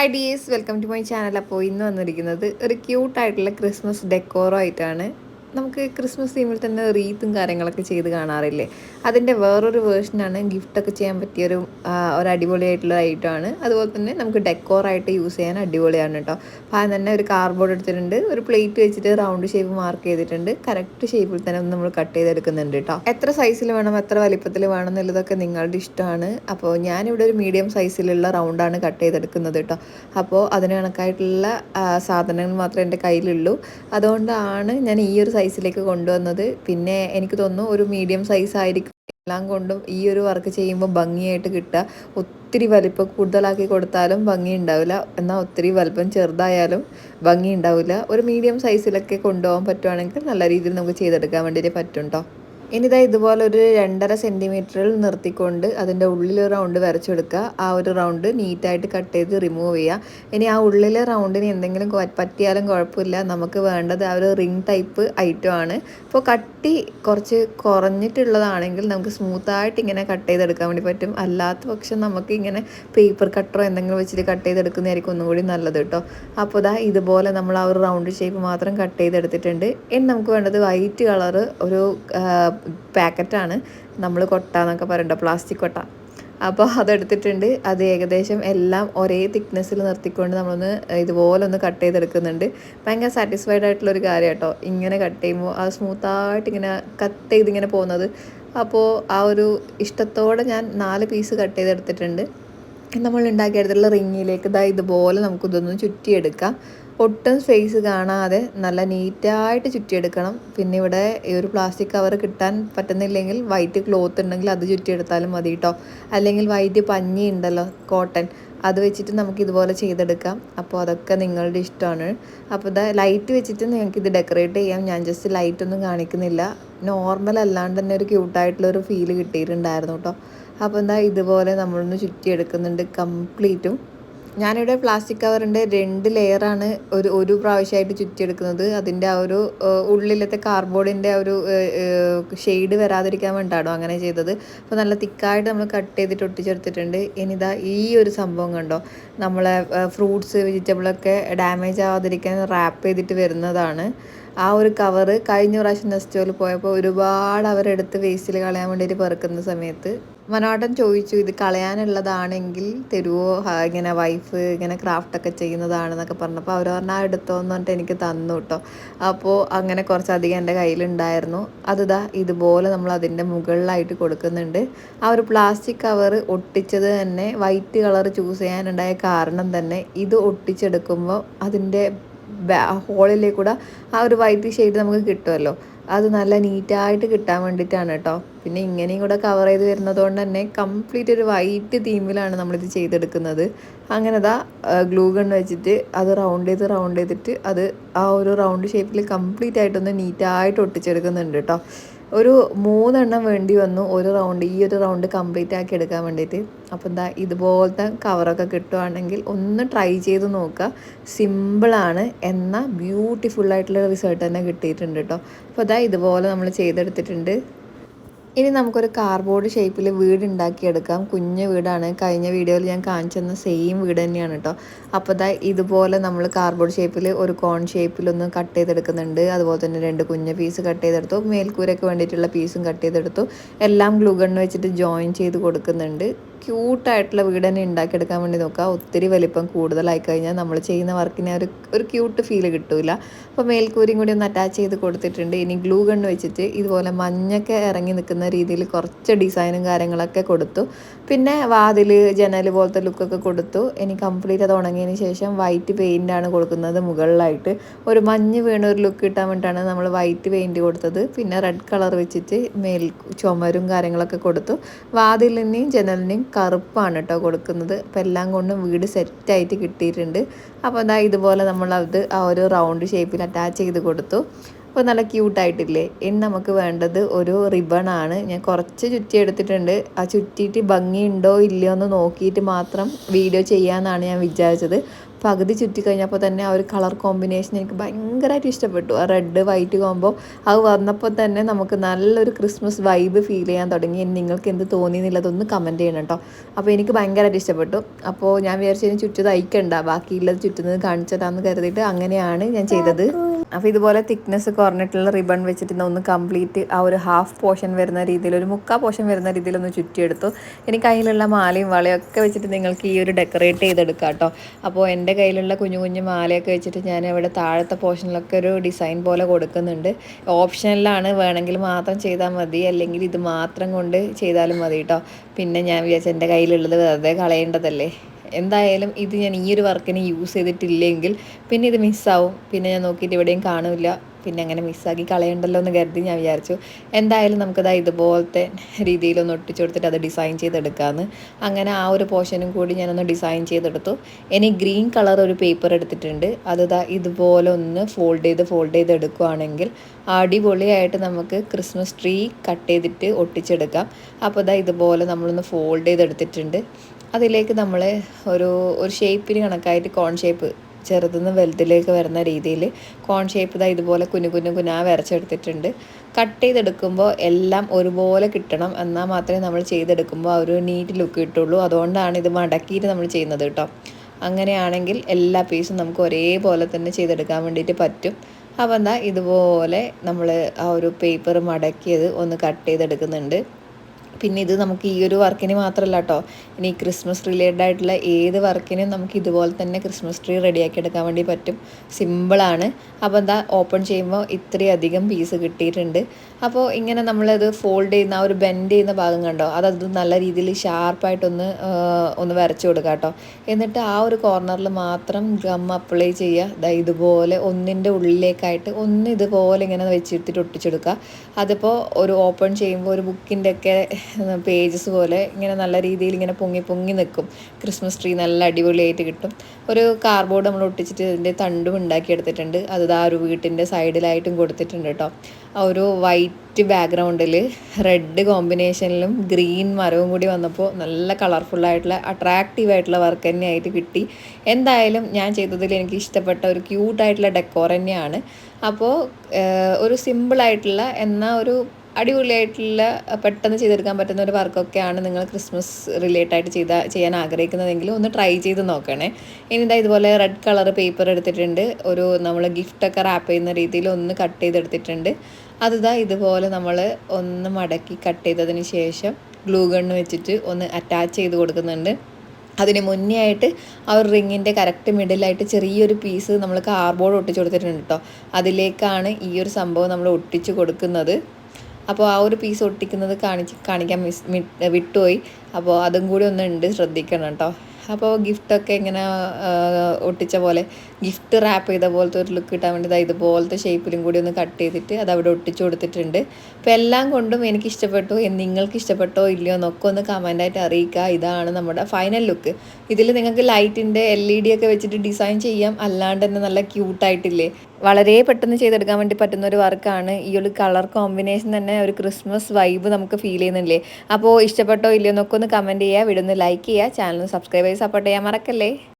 Hi dears welcome to my channel അപ്പോൾ ഇന്ന് വന്നിരിക്കുന്നത് ഒരു ക്യൂട്ടായിട്ടുള്ള ക്രിസ്മസ് ഡെക്കോറോ ആയിട്ടാണ്. നമുക്ക് ക്രിസ്മസ് തീമിൽ തന്നെ റീത്തും കാര്യങ്ങളൊക്കെ ചെയ്ത് കാണാറില്ലേ? അതിന്റെ വേറൊരു വേർഷനാണ് ഗിഫ്റ്റൊക്കെ ചെയ്യാൻ പറ്റിയൊരു ഒരു അടിപൊളിയായിട്ടുള്ള ഐറ്റമാണ്. അതുപോലെ തന്നെ നമുക്ക് ഡെക്കോറായിട്ട് യൂസ് ചെയ്യാൻ അടിപൊളിയാണ് കേട്ടോ. അപ്പോൾ അത് തന്നെ ഒരു കാർഡ്ബോർഡ് എടുത്തിട്ടുണ്ട് ഒരു പ്ലേറ്റ് വെച്ചിട്ട് റൗണ്ട് ഷേപ്പ് മാർക്ക് ചെയ്തിട്ടുണ്ട് കറക്റ്റ് ഷേപ്പിൽ തന്നെ നമ്മൾ കട്ട് ചെയ്തെടുക്കുന്നുണ്ട് കേട്ടോ. എത്ര സൈസിൽ വേണം എത്ര വലിപ്പത്തിൽ വേണം എന്നുള്ളതൊക്കെ നിങ്ങളുടെ ഇഷ്ടമാണ്. അപ്പോൾ ഞാനിവിടെ ഒരു മീഡിയം സൈസിലുള്ള റൗണ്ടാണ് കട്ട് ചെയ്തെടുക്കുന്നത് കേട്ടോ. അപ്പോൾ അതിന് കണക്കായിട്ടുള്ള സാധനങ്ങൾ മാത്രമേ എന്റെ കയ്യിലുള്ളൂ. അതുകൊണ്ടാണ് ഞാൻ ഈ ഒരു സൈസിലേക്ക് കൊണ്ടുവന്നത്. പിന്നെ എനിക്ക് തോന്നുന്നു ഒരു മീഡിയം സൈസ് ആയിരിക്കും. എല്ലാം കൊണ്ടും ഈ ഒരു വർക്ക് ചെയ്യുമ്പോൾ ഭംഗിയായിട്ട് കിട്ടുക. ഒത്തിരി വലിപ്പം കൂടുതലാക്കി കൊടുത്താലും ഭംഗി ഉണ്ടാവില്ല. എന്നാൽ ഒത്തിരി വലിപ്പം ചെറുതായാലും ഭംഗി ഉണ്ടാവില്ല. ഒരു മീഡിയം സൈസിലൊക്കെ കൊണ്ടുപോകാൻ പറ്റുവാണെങ്കിൽ നല്ല രീതിയിൽ നമുക്ക് ചെയ്തെടുക്കാൻ വേണ്ടിയിട്ട് പറ്റും കേട്ടോ ഇനിതാ ഇതുപോലെ ഒരു രണ്ടര സെന്റിമീറ്ററിൽ നിർത്തിക്കൊണ്ട് അതിന്റെ ഉള്ളിൽ റൗണ്ട് വരച്ചെടുക്കുക. ആ ഒരു റൗണ്ട് നീറ്റായിട്ട് കട്ട് ചെയ്ത് റിമൂവ് ചെയ്യുക. ഇനി ആ ഉള്ളിലെ റൗണ്ടിന് എന്തെങ്കിലും പറ്റിയാലും കുഴപ്പമില്ല. നമുക്ക് വേണ്ടത് ആ ഒരു റിംഗ് ടൈപ്പ് ഐറ്റം ആണ്. ഇപ്പോൾ കട്ടി കുറച്ച് കുറഞ്ഞിട്ടുള്ളതാണെങ്കിൽ നമുക്ക് സ്മൂത്തായിട്ട് ഇങ്ങനെ കട്ട് ചെയ്തെടുക്കാൻ വേണ്ടി പറ്റും. അല്ലാത്ത പക്ഷം നമുക്ക് ഇങ്ങനെ പേപ്പർ കട്ടറോ എന്തെങ്കിലും വെച്ചിട്ട് കട്ട് ചെയ്തെടുക്കുന്നതായിരിക്കും ഒന്നും കൂടി നല്ലത് കേട്ടോ. അപ്പോൾ ദാ ഇതുപോലെ നമ്മൾ ആ ഒരു റൗണ്ട് ഷേപ്പ് മാത്രം കട്ട് ചെയ്തെടുത്തിട്ടുണ്ട്. ഇനി നമുക്ക് വേണ്ടത് വൈറ്റ് കളറ് ഒരു പാക്കറ്റാണ്. നമ്മൾ കൊട്ട എന്നൊക്കെ പറയണ്ട പ്ലാസ്റ്റിക് കൊട്ട. അപ്പോൾ അതെടുത്തിട്ടുണ്ട്. അത് ഏകദേശം എല്ലാം ഒരേ തിക്നെസ്സിൽ നിർത്തിക്കൊണ്ട് നമ്മളൊന്ന് ഇതുപോലെ ഒന്ന് കട്ട് ചെയ്തെടുക്കുന്നുണ്ട്. ഭയങ്കര സാറ്റിസ്ഫൈഡ് ആയിട്ടുള്ള ഒരു കാര്യം കേട്ടോ ഇങ്ങനെ കട്ട് ചെയ്യുമ്പോൾ ആ സ്മൂത്തായിട്ട് ഇങ്ങനെ കട്ട് ചെയ്തിങ്ങനെ പോകുന്നത്. അപ്പോൾ ആ ഒരു ഇഷ്ടത്തോടെ ഞാൻ നാല് പീസ് കട്ട് ചെയ്തെടുത്തിട്ടുണ്ട്. നമ്മൾ ഉണ്ടാക്കിയെടുത്തിട്ടുള്ള റിങ്ങിലേക്ക് ഇതാ ഇതുപോലെ നമുക്കിതൊന്ന് ചുറ്റിയെടുക്കാം. ഒട്ടും സ്പേസ് കാണാതെ നല്ല നീറ്റായിട്ട് ചുറ്റിയെടുക്കണം. പിന്നെ ഇവിടെ ഈ ഒരു പ്ലാസ്റ്റിക് കവർ കിട്ടാൻ പറ്റുന്നില്ലെങ്കിൽ വൈറ്റ് ക്ലോത്ത് ഉണ്ടെങ്കിൽ അത് ചുറ്റിയെടുത്താലും മതി കേട്ടോ അല്ലെങ്കിൽ വൈറ്റ് പഞ്ഞി ഉണ്ടല്ലോ കോട്ടൺ അത് വെച്ചിട്ട് നമുക്ക് ഇതുപോലെ ചെയ്തെടുക്കാം. അപ്പോൾ അതൊക്കെ നിങ്ങളുടെ ഇഷ്ടമാണ്. അപ്പോൾ ഇതാ ലൈറ്റ് വെച്ചിട്ട് നിങ്ങൾക്ക് ഇത് ഡെക്കറേറ്റ് ചെയ്യാം. ഞാൻ ജസ്റ്റ് ലൈറ്റ് ഒന്നും കാണിക്കുന്നില്ല. നോർമൽ അല്ലാണ്ട് തന്നെ ഒരു ക്യൂട്ടായിട്ടുള്ള ഒരു ഫീൽ കിട്ടിയിട്ടുണ്ടായിരുന്നു കേട്ടോ അപ്പോൾ എന്താ ഇതുപോലെ നമ്മളൊന്ന് ചുറ്റിയെടുക്കുന്നുണ്ട് കംപ്ലീറ്റും ഞാനിവിടെ പ്ലാസ്റ്റിക് കവറിന്റെ രണ്ട് ലെയറാണ് ഒരു ഒരു പ്രാവശ്യമായിട്ട് ചുറ്റിയെടുക്കുന്നത്. അതിന്റെ ആ ഒരു ഉള്ളിലത്തെ കാർഡ്ബോർഡിന്റെ ഒരു ഷെയ്ഡ് വരാതിരിക്കാൻ വേണ്ടിയിട്ടാണോ അങ്ങനെ ചെയ്തത്. അപ്പോൾ നല്ല തിക്കായിട്ട് നമ്മൾ കട്ട് ചെയ്തിട്ട് ഒട്ടിച്ചെടുത്തിട്ടുണ്ട്. ഇനിതാ ഈ ഒരു സംഭവം കണ്ടോ? നമ്മളെ ഫ്രൂട്ട്സ് വെജിറ്റബിളൊക്കെ ഡാമേജ് ആവാതിരിക്കാൻ റാപ്പ് ചെയ്തിട്ട് വരുന്നതാണ്. ആ ഒരു കവറ് കഴിഞ്ഞ പ്രാവശ്യം നെസ്റ്റോയിൽ പോയപ്പോൾ ഒരുപാട് അവരെടുത്ത് വേസ്റ്റിൽ കളയാൻ വേണ്ടിയിട്ട് പെറുക്കുന്ന സമയത്ത് മനോട്ടൻ ചോദിച്ചു ഇത് കളയാനുള്ളതാണെങ്കിൽ തരുമോ ഇങ്ങനെ വൈഫ് ഇങ്ങനെ ക്രാഫ്റ്റൊക്കെ ചെയ്യുന്നതാണെന്നൊക്കെ പറഞ്ഞപ്പോൾ അവർ പറഞ്ഞാൽ ആ എടുത്തോ എന്ന് പറഞ്ഞിട്ട് എനിക്ക് തന്നു കേട്ടോ അപ്പോൾ അങ്ങനെ കുറച്ചധികം എന്റെ കയ്യിലുണ്ടായിരുന്നു. അതിതാ ഇതുപോലെ നമ്മൾ അതിന്റെ മുകളിലായിട്ട് കൊടുക്കുന്നുണ്ട്. ആ ഒരു പ്ലാസ്റ്റിക് കവർ ഒട്ടിച്ചത് തന്നെ വൈറ്റ് കളർ ചൂസ് ചെയ്യാനുണ്ടായ കാരണം തന്നെ ഇത് ഒട്ടിച്ചെടുക്കുമ്പോൾ അതിന്റെ ഹോളിലേക്ക് കൂടെ ആ ഒരു വൈറ്റ് ഷെയ്ഡ് നമുക്ക് കിട്ടുമല്ലോ അത് നല്ല നീറ്റായിട്ട് കിട്ടാൻ വേണ്ടിയിട്ടാണ് കേട്ടോ പിന്നെ ഇങ്ങനെയും കൂടെ കവർ ചെയ്ത് വരുന്നതുകൊണ്ട് തന്നെ കംപ്ലീറ്റ് ഒരു വൈറ്റ് തീമിലാണ് നമ്മളിത് ചെയ്തെടുക്കുന്നത്. അങ്ങനെ ദാ ഗ്ലൂ ഗൺ വെച്ചിട്ട് അത് റൗണ്ട് ചെയ്ത് റൗണ്ട് ചെയ്തിട്ട് അത് ആ ഒരു റൗണ്ട് ഷേപ്പിൽ കംപ്ലീറ്റ് ആയിട്ടൊന്ന് നീറ്റായിട്ട് ഒട്ടിച്ചെടുക്കുന്നുണ്ട് കേട്ടോ ഒരു മൂന്നെണ്ണം വേണ്ടി വന്നു ഒരു റൗണ്ട് ഈ ഒരു റൗണ്ട് കംപ്ലീറ്റ് ആക്കി എടുക്കാൻ വേണ്ടിയിട്ട്. അപ്പോൾ എന്താ ഇതുപോലത്തെ കവറൊക്കെ കിട്ടുവാണെങ്കിൽ ഒന്ന് ട്രൈ ചെയ്ത് നോക്കുക. സിമ്പിളാണ് എന്നാൽ ബ്യൂട്ടിഫുള്ളായിട്ടുള്ള റിസൾട്ട് തന്നെ കിട്ടിയിട്ടുണ്ട് കേട്ടോ അപ്പോൾ അതാ ഇതുപോലെ നമ്മൾ ചെയ്തെടുത്തിട്ടുണ്ട്. ഇനി നമുക്കൊരു കാർഡ്ബോർഡ് ഷേപ്പിൽ വീട് ഉണ്ടാക്കിയെടുക്കാം കുഞ്ഞു വീടാണ്. കഴിഞ്ഞ വീഡിയോയിൽ ഞാൻ കാണിച്ചു തന്ന സെയിം വീട് തന്നെയാണ് കേട്ടോ അപ്പോൾ ദാ ഇതുപോലെ നമ്മൾ കാർഡ്ബോർഡ് ഷേപ്പിൽ ഒരു കോൺ ഷേപ്പിലൊന്ന് കട്ട് ചെയ്തെടുക്കുന്നുണ്ട്. അതുപോലെ തന്നെ രണ്ട് കുഞ്ഞ് പീസ് കട്ട് ചെയ്തെടുത്തു. മേൽക്കൂരയ്ക്ക് വേണ്ടിയിട്ടുള്ള പീസും കട്ട് ചെയ്തെടുത്തു. എല്ലാം ഗ്ലൂഗണ്ണ് വെച്ചിട്ട് ജോയിൻ ചെയ്ത് കൊടുക്കുന്നുണ്ട്. ക്യൂട്ടായിട്ടുള്ള വീട് തന്നെ ഉണ്ടാക്കിയെടുക്കാൻ വേണ്ടി നോക്കുക. ഒത്തിരി വലിപ്പം കൂടുതലായി കഴിഞ്ഞാൽ നമ്മൾ ചെയ്യുന്ന വർക്കിന് ഒരു ഒരു ക്യൂട്ട് ഫീൽ കിട്ടൂല. അപ്പോൾ മേൽക്കൂരിയും കൂടി ഒന്ന് അറ്റാച്ച് ചെയ്ത് കൊടുത്തിട്ടുണ്ട്. ഇനി ഗ്ലൂ ഗണ്ണ് വെച്ചിട്ട് ഇതുപോലെ മഞ്ഞൊക്കെ ഇറങ്ങി നിൽക്കുന്ന രീതിയിൽ കുറച്ച് ഡിസൈനും കാര്യങ്ങളൊക്കെ കൊടുത്തു. പിന്നെ വാതിൽ ജനൽ പോലത്തെ ലുക്കൊക്കെ കൊടുത്തു. ഇനി കംപ്ലീറ്റ് അത് ഉണങ്ങിയതിന് ശേഷം വൈറ്റ് പെയിന്റാണ് കൊടുക്കുന്നത് മുകളിലായിട്ട്. ഒരു മഞ്ഞ് വീണ ഒരു ലുക്ക് കിട്ടാൻ വേണ്ടിയിട്ടാണ് നമ്മൾ വൈറ്റ് പെയിന്റ് കൊടുത്തത്. പിന്നെ റെഡ് കളർ വെച്ചിട്ട് മേൽ ചുമരും കാര്യങ്ങളൊക്കെ കൊടുത്തു. വാതിലിനെയും ജനലിനെയും കറുപ്പാണ് കേട്ടോ കൊടുക്കുന്നത്. അപ്പോൾ എല്ലാം കൊണ്ടും വീട് സെറ്റായിട്ട് കിട്ടിയിട്ടുണ്ട്. അപ്പോൾ എന്താ ഇതുപോലെ നമ്മൾ അത് ആ ഒരു റൗണ്ട് ഷേപ്പിൽ അറ്റാച്ച് ചെയ്ത് കൊടുത്തു. അപ്പോൾ നല്ല ക്യൂട്ടായിട്ടില്ലേ ഇനി നമുക്ക് വേണ്ടത് ഒരു റിബണാണ് ഞാൻ കുറച്ച് ചുറ്റി എടുത്തിട്ടുണ്ട്. ആ ചുറ്റിയിട്ട് ഭംഗിയുണ്ടോ ഇല്ലയോ എന്ന് നോക്കിയിട്ട് മാത്രം വീഡിയോ ചെയ്യാമെന്നാണ് ഞാൻ വിചാരിച്ചത്. പകുതി ചുറ്റി കഴിഞ്ഞപ്പോൾ തന്നെ ആ ഒരു കളർ കോമ്പിനേഷൻ എനിക്ക് ഭയങ്കരമായിട്ട് ഇഷ്ടപ്പെട്ടു. ആ റെഡ് വൈറ്റ് കോമ്പോ അത് വന്നപ്പോൾ തന്നെ നമുക്ക് നല്ലൊരു ക്രിസ്മസ് വൈബ് ഫീൽ ചെയ്യാൻ തുടങ്ങി. നിങ്ങൾക്ക് എന്ത് തോന്നി എന്നുള്ളതൊന്ന് കമന്റ് ചെയ്യണം കേട്ടോ അപ്പോൾ എനിക്ക് ഭയങ്കരമായിട്ട് ഇഷ്ടപ്പെട്ടു. അപ്പോൾ ഞാൻ വിചാരിച്ചതിന് ചുറ്റു തയ്ക്കണ്ട ബാക്കിയുള്ളത് ചുറ്റുന്നത് കാണിച്ചതാന്ന് കരുതിയിട്ട് അങ്ങനെയാണ് ഞാൻ ചെയ്തത്. അപ്പോൾ ഇതുപോലെ തിക്നെസ് കുറഞ്ഞിട്ടുള്ള റിബൺ വെച്ചിട്ട് ഒന്ന് കംപ്ലീറ്റ് ആ ഒരു ഹാഫ് പോർഷൻ വരുന്ന രീതിയിൽ ഒരു മുക്കാ പോർഷൻ വരുന്ന രീതിയിൽ ഒന്ന് ചുറ്റിയെടുത്തു. ഇനി കയ്യിലുള്ള മാലയും വളയും ഒക്കെ വെച്ചിട്ട് നിങ്ങൾക്ക് ഈ ഒരു ഡെക്കറേറ്റ് ചെയ്തെടുക്കാം കേട്ടോ അപ്പോൾ എന്റെ കയ്യിലുള്ള കുഞ്ഞു കുഞ്ഞു മാലയൊക്കെ വെച്ചിട്ട് ഞാൻ ഇവിടെ താഴത്തെ പോർഷനിലൊക്കെ ഒരു ഡിസൈൻ പോലെ കൊടുക്കുന്നുണ്ട്. ഓപ്ഷനിലാണ് വേണമെങ്കിൽ മാത്രം ചെയ്താൽ മതി. അല്ലെങ്കിൽ ഇത് മാത്രം കൊണ്ട് ചെയ്താലും മതി കേട്ടോ പിന്നെ ഞാൻ വിചാരിച്ചു എന്റെ കയ്യിലുള്ളത് വെറുതെ കളയേണ്ടതല്ലേ? എന്തായാലും ഇത് ഞാൻ ഈ ഒരു വർക്കിന് യൂസ് ചെയ്തിട്ടില്ലെങ്കിൽ പിന്നെ ഇത് മിസ്സാവും പിന്നെ ഞാൻ നോക്കിയിട്ട് എവിടെയും കാണില്ല. പിന്നെ അങ്ങനെ മിസ്സാക്കി കളയണ്ടല്ലോ എന്ന് കരുതി ഞാൻ വിചാരിച്ചു. എന്തായാലും നമുക്കത് ഇതുപോലത്തെ രീതിയിലൊന്ന് ഒട്ടിച്ചു കൊടുത്തിട്ട് അത് ഡിസൈൻ ചെയ്തെടുക്കാമെന്ന് അങ്ങനെ ആ ഒരു പോർഷനും കൂടി ഞാനൊന്ന് ഡിസൈൻ ചെയ്തെടുത്തു. ഇനി ഗ്രീൻ കളർ ഒരു പേപ്പർ എടുത്തിട്ടുണ്ട്. അത് ഇതുപോലെ ഒന്ന് ഫോൾഡ് ചെയ്ത് ഫോൾഡ് ചെയ്ത് എടുക്കുകയാണെങ്കിൽ അടിപൊളിയായിട്ട് നമുക്ക് ക്രിസ്മസ് ട്രീ കട്ട് ചെയ്തിട്ട് ഒട്ടിച്ചെടുക്കാം. അപ്പോൾ ഇതാ ഇതുപോലെ നമ്മളൊന്ന് ഫോൾഡ് ചെയ്തെടുത്തിട്ടുണ്ട്. അതിലേക്ക് നമ്മൾ ഒരു ഒരു ഷേപ്പിന് കണക്കായിട്ട് കോൺ ഷേപ്പ് ചെറുതുനിന്ന് വലുതിലേക്ക് വരുന്ന രീതിയിൽ കോൺ ഷേപ്പ് ഇതാ ഇതുപോലെ കുഞ്ഞു കുഞ്ഞു കുഞ്ഞാ വരച്ചെടുത്തിട്ടുണ്ട്. കട്ട് ചെയ്തെടുക്കുമ്പോൾ എല്ലാം ഒരുപോലെ കിട്ടണം എന്നാൽ മാത്രമേ നമ്മൾ ചെയ്തെടുക്കുമ്പോൾ ആ ഒരു നീറ്റ് ലുക്ക് കിട്ടുള്ളൂ. അതുകൊണ്ടാണ് ഇത് മടക്കിയിട്ട് നമ്മൾ ചെയ്യുന്നത് കേട്ടോ. അങ്ങനെയാണെങ്കിൽ എല്ലാ പീസും നമുക്ക് ഒരേപോലെ തന്നെ ചെയ്തെടുക്കാൻ വേണ്ടിയിട്ട് പറ്റും. അപ്പോൾ എന്താ ഇതുപോലെ നമ്മൾ ആ ഒരു പേപ്പർ മടക്കിയത് ഒന്ന് കട്ട് ചെയ്തെടുക്കുന്നുണ്ട്. പിന്നെ ഇത് നമുക്ക് ഈ ഒരു വർക്കിന് മാത്രമല്ല കേട്ടോ ഇനി ക്രിസ്മസ് റിലേറ്റഡ് ആയിട്ടുള്ള ഏത് വർക്കിനും നമുക്ക് ഇതുപോലെ തന്നെ ക്രിസ്മസ് ട്രീ റെഡിയാക്കി എടുക്കാൻ വേണ്ടി പറ്റും. സിമ്പിളാണ് അപ്പോൾ എന്താ ഓപ്പൺ ചെയ്യുമ്പോൾ ഇത്രയധികം പീസ് കിട്ടിയിട്ടുണ്ട്. അപ്പോൾ ഇങ്ങനെ നമ്മളത് ഫോൾഡ് ചെയ്യുന്ന ആ ഒരു ബെൻഡ് ചെയ്യുന്ന ഭാഗം കണ്ടോ? അത് നല്ല രീതിയിൽ ഷാർപ്പായിട്ടൊന്ന് ഒന്ന് വരച്ചു കൊടുക്കുക കേട്ടോ എന്നിട്ട് ആ ഒരു കോർണറിൽ മാത്രം ഗം അപ്ലൈ ചെയ്യുക. ഇതുപോലെ ഒന്നിന്റെ ഉള്ളിലേക്കായിട്ട് ഒന്ന് ഇതുപോലെ ഇങ്ങനെ വെച്ചിട്ട് ഒട്ടിച്ചെടുക്കുക. അതിപ്പോൾ ഒരു ഓപ്പൺ ചെയ്യുമ്പോൾ ഒരു ബുക്കിന്റെ ഒക്കെ പേജസ് പോലെ ഇങ്ങനെ നല്ല രീതിയിൽ ഇങ്ങനെ പൊങ്ങി പൊങ്ങി നിൽക്കും. ക്രിസ്മസ് ട്രീ നല്ല അടിപൊളിയായിട്ട് കിട്ടും. ഒരു കാർബോർഡ് നമ്മൾ ഒട്ടിച്ചിട്ട് ഇതിന്റെ തണ്ടും ഉണ്ടാക്കിയെടുത്തിട്ടുണ്ട്. അത് ആ ഒരു വീട്ടിന്റെ സൈഡിലായിട്ടും കൊടുത്തിട്ടുണ്ട് കേട്ടോ. ആ ഒരു വൈറ്റ് ബാക്ക്ഗ്രൗണ്ടിൽ റെഡ് കോമ്പിനേഷനിലും ഗ്രീൻ മരവും കൂടി വന്നപ്പോൾ നല്ല കളർഫുള്ളായിട്ടുള്ള അട്രാക്റ്റീവ് ആയിട്ടുള്ള വർക്ക് തന്നെയായിട്ട് കിട്ടി. എന്തായാലും ഞാൻ ചെയ്തതിൽ എനിക്ക് ഇഷ്ടപ്പെട്ട ഒരു ക്യൂട്ടായിട്ടുള്ള ഡെക്കോർ തന്നെയാണ്. അപ്പോൾ ഒരു സിമ്പിളായിട്ടുള്ള എന്നാൽ ഒരു അടിപൊളിയായിട്ടുള്ള പെട്ടെന്ന് ചെയ്തെടുക്കാൻ പറ്റുന്ന ഒരു വർക്കൊക്കെയാണ് നിങ്ങൾ ക്രിസ്മസ് റിലേറ്റ് ആയിട്ട് ചെയ്ത ചെയ്യാൻ ആഗ്രഹിക്കുന്നതെങ്കിൽ ഒന്ന് ട്രൈ ചെയ്ത് നോക്കണേ. ഇനി ഇതാ ഇതുപോലെ റെഡ് കളർ പേപ്പർ എടുത്തിട്ടുണ്ട്. ഒരു നമ്മൾ ഗിഫ്റ്റൊക്കെ റാപ്പ് ചെയ്യുന്ന രീതിയിൽ ഒന്ന് കട്ട് ചെയ്തെടുത്തിട്ടുണ്ട്. അതിതാ ഇതുപോലെ നമ്മൾ ഒന്ന് മടക്കി കട്ട് ചെയ്തതിന് ശേഷം ഗ്ലൂ ഗണ്ണ് വെച്ചിട്ട് ഒന്ന് അറ്റാച്ച് ചെയ്ത് കൊടുക്കുന്നുണ്ട്. അതിന് മുന്നേ ആയിട്ട് ആ ഒരു റിങ്ങിന്റെ കറക്റ്റ് മിഡിലായിട്ട് ചെറിയൊരു പീസ് നമ്മൾ കാർബോർഡ് ഒട്ടിച്ച് കൊടുത്തിട്ടുണ്ട് കേട്ടോ അതിലേക്കാണ് ഈ ഒരു സംഭവം നമ്മൾ ഒട്ടിച്ച് കൊടുക്കുന്നത്. അപ്പോൾ ആ ഒരു പീസ് ഒട്ടിക്കുന്നത് കാണിച്ച് കാണിക്കാൻ മിസ് വിട്ടുപോയി. അപ്പോൾ അതും കൂടി ഒന്ന് ഉണ്ട് ശ്രദ്ധിക്കണം കേട്ടോ. അപ്പോൾ ഗിഫ്റ്റൊക്കെ ഇങ്ങനെ ഒട്ടിച്ച പോലെ ഗിഫ്റ്റ് റാപ്പ് ചെയ്ത പോലത്തെ ഒരു ലുക്ക് കിട്ടാൻ വേണ്ടി ഇതുപോലത്തെ ഷേപ്പിലും കൂടി ഒന്ന് കട്ട് ചെയ്തിട്ട് അത് അവിടെ ഒട്ടിച്ചു കൊടുത്തിട്ടുണ്ട്. അപ്പോൾ എല്ലാം കൊണ്ടും എനിക്ക് ഇഷ്ടപ്പെട്ടു. നിങ്ങൾക്ക് ഇഷ്ടപ്പെട്ടോ ഇല്ലയോ എന്നൊക്കെ ഒന്ന് കമന്റായിട്ട് അറിയിക്കുക. ഇതാണ് നമ്മുടെ ഫൈനൽ ലുക്ക് ഇതിൽ നിങ്ങൾക്ക് ലൈറ്റിന്റെ എൽ ഇ ഡി ഒക്കെ വെച്ചിട്ട് ഡിസൈൻ ചെയ്യാം. അല്ലാണ്ട് തന്നെ നല്ല ക്യൂട്ടായിട്ടില്ലേ വളരെ പെട്ടെന്ന് ചെയ്തെടുക്കാൻ വേണ്ടി പറ്റുന്ന ഒരു വർക്കാണ്. ഈ ഒരു കളർ കോമ്പിനേഷൻ തന്നെ ഒരു ക്രിസ്മസ് വൈബ് നമുക്ക് ഫീൽ ചെയ്യുന്നില്ലേ? അപ്പോൾ ഇഷ്ടപ്പെട്ടോ ഇല്ലയോ എന്നൊക്കെ ഒന്ന് കമന്റ് ചെയ്യുക വീഡിയോ ഒന്ന് ലൈക്ക് ചെയ്യുക ചാനൽ സബ്സ്ക്രൈബ് ചെയ്ത് സപ്പോർട്ട് ചെയ്യാൻ മറക്കല്ലേ?